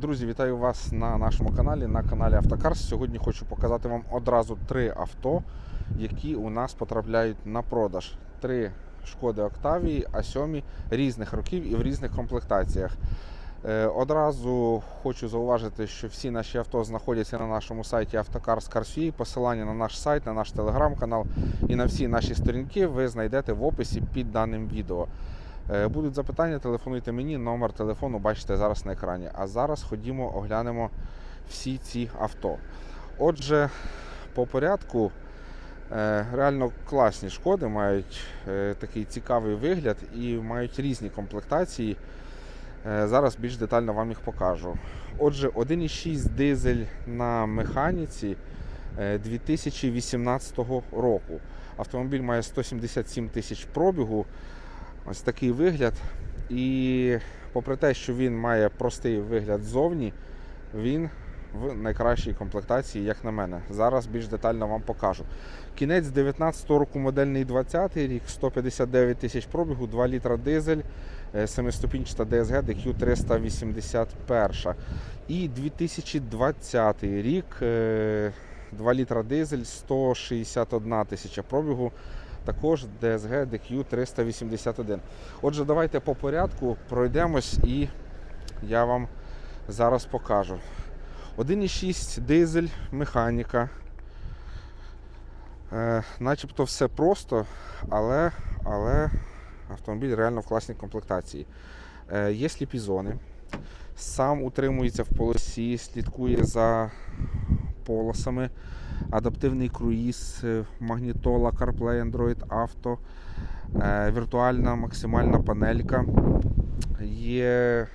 Друзі, вітаю вас на нашому каналі, на каналі Автокарс. Сьогодні хочу показати вам одразу три авто, які у нас потрапляють на продаж. Три шкоди Октавії, А7 різних років і в різних комплектаціях. Е, Одразу хочу зауважити, що всі наші авто знаходяться на нашому сайті Автокарс Карсі. Посилання на наш сайт, на наш телеграм-канал і на всі наші сторінки ви знайдете в описі під даним відео. Е, Будуть запитання, телефонуйте мені, номер телефону бачите зараз на екрані. А зараз ходімо, оглянемо всі ці авто. Отже, по порядку е, реально класні шкоди, мають е, такий цікавий вигляд і мають різні комплектації. Зараз більш детально вам їх покажу. Отже, 1,6 дизель на механіці е, 2018 року. Автомобіль має 177 тисяч пробігу. Ось такий вигляд. І попри те, що він має простий вигляд ззовні, він в найкращій комплектації, як на мене. Зараз більш детально вам покажу. Кінець 19 року модельний 20 рік, 159 тисяч пробігу, 2 літра дизель, 7-ступінчата DSG DQ 381. І 2020 рік, е, 2 літра дизель, 161 тисяча пробігу також DSG DQ 381. Отже, давайте по порядку пройдемось і я вам зараз покажу. 1,6 дизель, механіка. Е, начебто все просто, але, але автомобіль реально в класній комплектації. Е, є сліпі зони. Сам утримується в полосі, слідкує за полосами адаптивний круїз, е, магнітола, CarPlay, Android Auto, е, віртуальна максимальна панелька. Є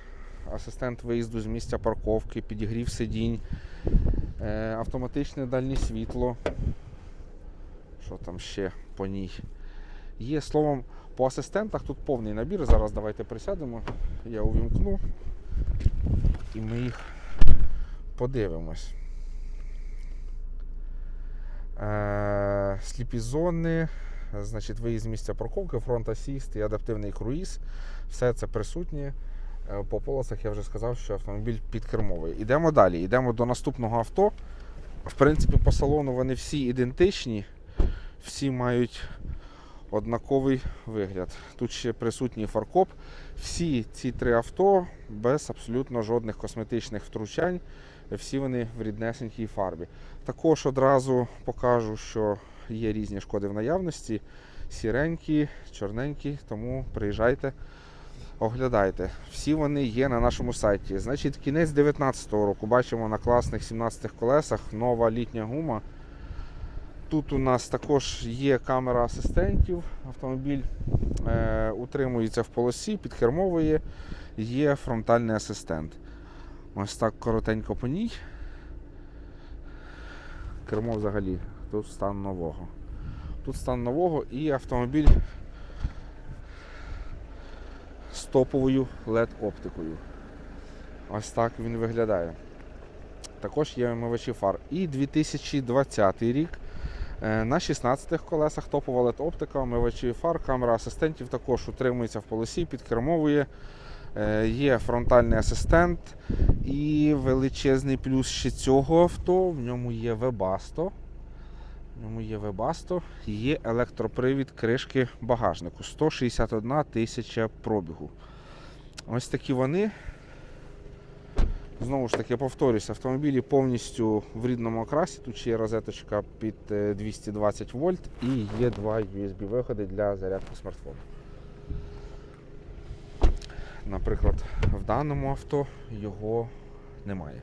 асистент виїзду з місця парковки, підігрів сидінь, е, автоматичне дальнє світло. Що там ще по ній? Є словом, по асистентах тут повний набір. Зараз давайте присядемо. Я увімкну і ми їх подивимось. Е, сліпі зони, значить, виїзд з місця парковки, фронт асіст і адаптивний круїз. Все це присутнє. Е, По полосах я вже сказав, що автомобіль підкермовий. Ідемо далі. Йдемо до наступного авто. В принципі, по салону вони всі ідентичні, всі мають однаковий вигляд. Тут ще присутній фаркоп. Всі ці три авто без абсолютно жодних косметичних втручань. Всі вони в ріднесенькій фарбі. Також одразу покажу, що є різні шкоди в наявності. Сіренькі, чорненькі, тому приїжджайте, оглядайте. Всі вони є на нашому сайті. Значить, кінець 2019 року бачимо на класних 17 колесах нова літня гума. Тут у нас також є камера асистентів. Автомобіль е, утримується в полосі, підкермовує, є фронтальний асистент. Ось так коротенько по ній. Кермо взагалі. Тут стан нового. Тут стан нового і автомобіль з топовою LED-оптикою. Ось так він виглядає. Також є омивачі фар. І 2020 рік. Е, На 16 колесах топова LED-оптика, омивачі фар, камера асистентів також утримується в полосі, підкермовує. Е, Є фронтальний асистент і величезний плюс ще цього авто. В ньому є Webasto. В ньому є Webasto, є електропривід кришки багажнику. 161 тисяча пробігу. Ось такі вони. Знову ж таки, повторюсь, автомобілі повністю в рідному окрасі. Тут ще є розеточка під е, 220 вольт і є два USB-виходи для зарядки смартфону. Наприклад, в даному авто його немає.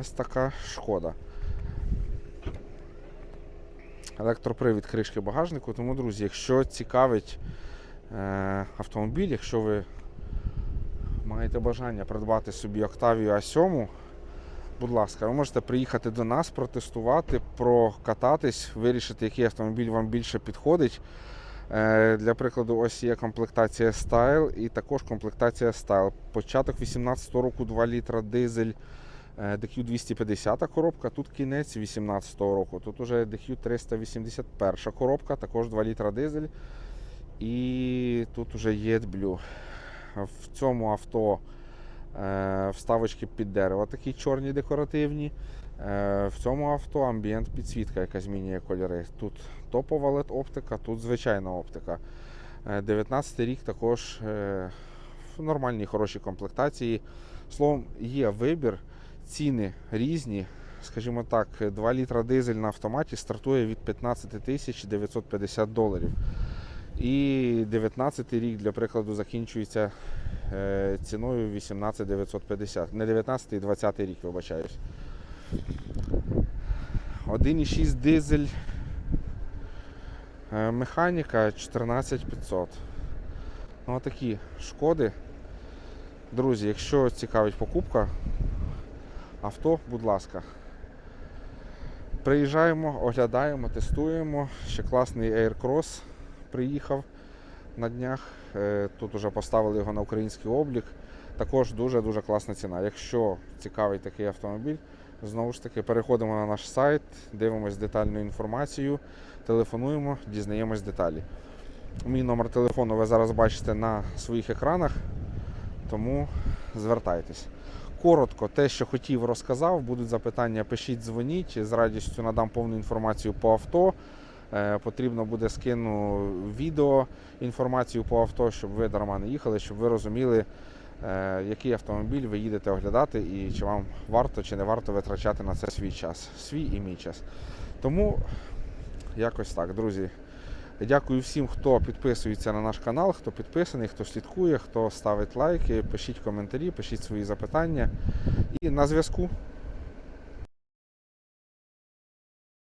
Ось така шкода. Електропривід кришки багажнику. Тому, друзі, якщо цікавить е, автомобіль, якщо ви маєте бажання придбати собі Octavia A7, будь ласка, ви можете приїхати до нас, протестувати, прокататись, вирішити, який автомобіль вам більше підходить. Е, Для прикладу, ось є комплектація Style і також комплектація Style. Початок 18 року 2 літра дизель е, DQ 250 коробка, тут кінець 18 року. Тут уже DQ 381 коробка, також 2 літра дизель. І тут уже є Blue. В цьому авто е, вставочки під дерево, такі чорні декоративні. Е, В цьому авто амбієнт підсвітка, яка змінює кольори. Тут топова LED оптика, тут звичайна оптика. 19 рік також е, в нормальній хорошій комплектації. Словом, є вибір, ціни різні. Скажімо так, 2 літра дизель на автоматі стартує від 15 тисяч 950 доларів. І 19 рік, для прикладу, закінчується е, ціною 18 950. Не 19, 20 рік, вибачаюсь. 1,6 дизель. Е, Механіка 14500. Ну, такі шкоди. Друзі, якщо цікавить покупка авто, будь ласка. Приїжджаємо, оглядаємо, тестуємо. Ще класний Aircross приїхав на днях. Е, Тут вже поставили його на український облік. Також дуже-дуже класна ціна. Якщо цікавий такий автомобіль, знову ж таки переходимо на наш сайт, дивимось детальну інформацію, телефонуємо, дізнаємось деталі. Мій номер телефону ви зараз бачите на своїх екранах, тому звертайтесь. Коротко, те, що хотів, розказав. Будуть запитання, пишіть, дзвоніть. З радістю надам повну інформацію по авто. Е, Потрібно буде скину відео, інформацію по авто, щоб ви дарма не їхали, щоб ви розуміли, який автомобіль ви їдете оглядати і чи вам варто чи не варто витрачати на це свій час, свій і мій час. Тому якось так, друзі. Дякую всім, хто підписується на наш канал, хто підписаний, хто слідкує, хто ставить лайки, пишіть коментарі, пишіть свої запитання. І на зв'язку.